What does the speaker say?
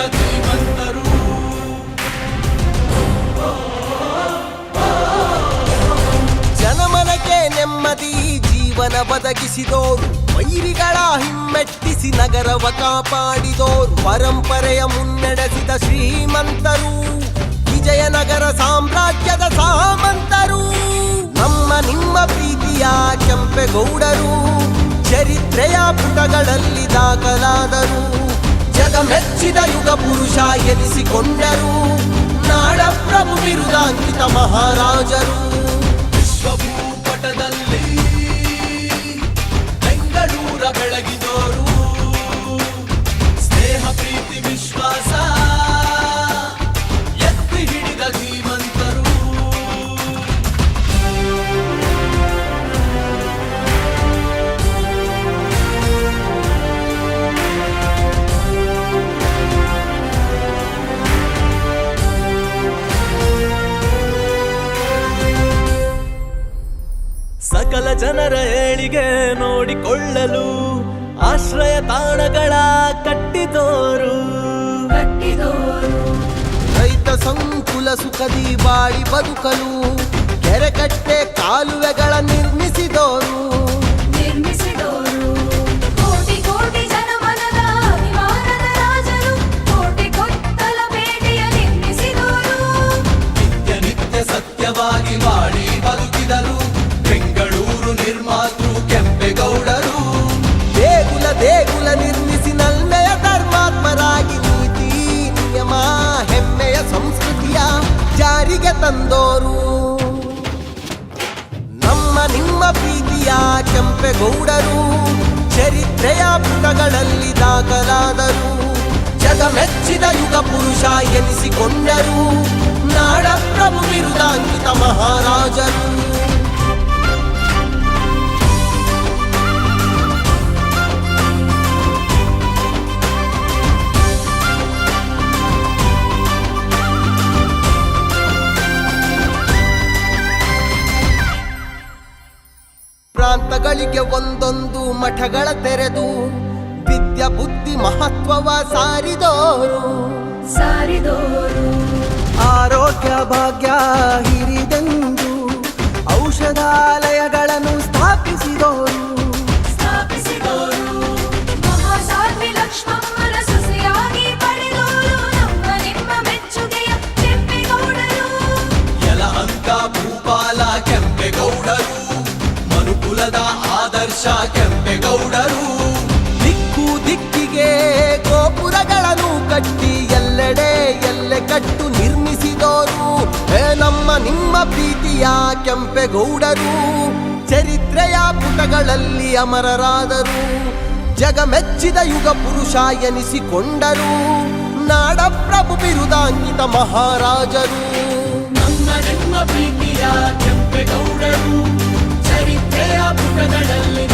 ಶ್ರೀಮಂತರು ನೆಮ್ಮದಿ, ಜೀವನ ಬದಗಿಸಿದೋರು ವೈರಿಗಳ ಹಿಮ್ಮೆಟ್ಟಿಸಿ ನಗರವ ಕಾಪಾಡಿದೋರು. ಪರಂಪರೆಯ ಮುನ್ನಡೆಸಿದ ಶ್ರೀಮಂತರು. ವಿಜಯನಗರ ಸಾಮ್ರಾಜ್ಯದ ಸಾಮಂತರು. ನಮ್ಮ ನಿಮ್ಮ ಪ್ರೀತಿಯ ಕೆಂಪೆಗೌಡರು. ಚರಿತ್ರೆಯ ಪುಟಗಳಲ್ಲಿ ದಾಖಲಾದರು. ಜಗ ಮೆಚ್ಚಿದ ಯುಗ ಪುರುಷ ಎನಿಸಿಕೊಂಡರು ನಾಡ ಪ್ರಭು ಬಿರುದಾಂಕಿತ ಮಹಾರಾಜರು ಸಕಲ ಜನರ ಏಳಿಗೆ ನೋಡಿಕೊಳ್ಳಲು ಆಶ್ರಯ ತಾಣಗಳ ಕಟ್ಟಿದೋರು. ರೈತ ಸಂಕುಲ ಸುಖದಿ ಬಾಳಿ ಬದುಕಲು ಕೆರೆಕಟ್ಟೆ ಕಾಲುವೆಗಳ ನಿರ್ಮಿಸಿದೋರು ಕೆಂಪೇಗೌಡರು ಚರಿತ್ರೆಯ ಪುಟಗಳಲ್ಲಿ ದಾಖಲಾದರು. ಜಗ ಮೆಚ್ಚಿದ ಯುಗ ಪುರುಷ ಎನಿಸಿಕೊಂಡರು. ನಾಡ ಪ್ರಾಂತಗಳಿಗೆ ಒಂದೊಂದು ಮಠಗಳ ತೆರೆದು ವಿದ್ಯಾ ಬುದ್ಧಿ ಮಹತ್ವವ ಸಾರಿದೋರು. ಸಾರಿದೋರು. ಆರೋಗ್ಯ ಭಾಗ್ಯ ಹಿರಿದೆಂದು ಔಷಧಾಲಯಗಳನ್ನು ಆದರ್ಶ ಕೆಂಪೇಗೌಡರು. ದಿಕ್ಕು ದಿಕ್ಕಿಗೆ ಗೋಪುರಗಳನ್ನು ಕಟ್ಟಿ ಎಲ್ಲೆಡೆ ಎಲ್ಲೆ ಕಟ್ಟು ನಿರ್ಮಿಸಿದೋರು. ಹೇ ನಮ್ಮ ನಿಮ್ಮ ಪ್ರೀತಿಯ ಕೆಂಪೇಗೌಡರು. ಚರಿತ್ರೆಯ ಪುಟಗಳಲ್ಲಿ ಅಮರರಾದರು. ಜಗ ಮೆಚ್ಚಿದ ಯುಗ ಪುರುಷ ಎನಿಸಿಕೊಂಡರು. ನಾಡ ಪ್ರಭು ಬಿರುದಾಂಕಿತ ಮಹಾರಾಜರು. ನಮ್ಮ ನಿಮ್ಮ ಪ್ರೀತಿಯ ಕೆಂಪೇಗೌಡರು. ನಿತ್ಯೆಯ ಪುಟಗಳಲ್ಲಿ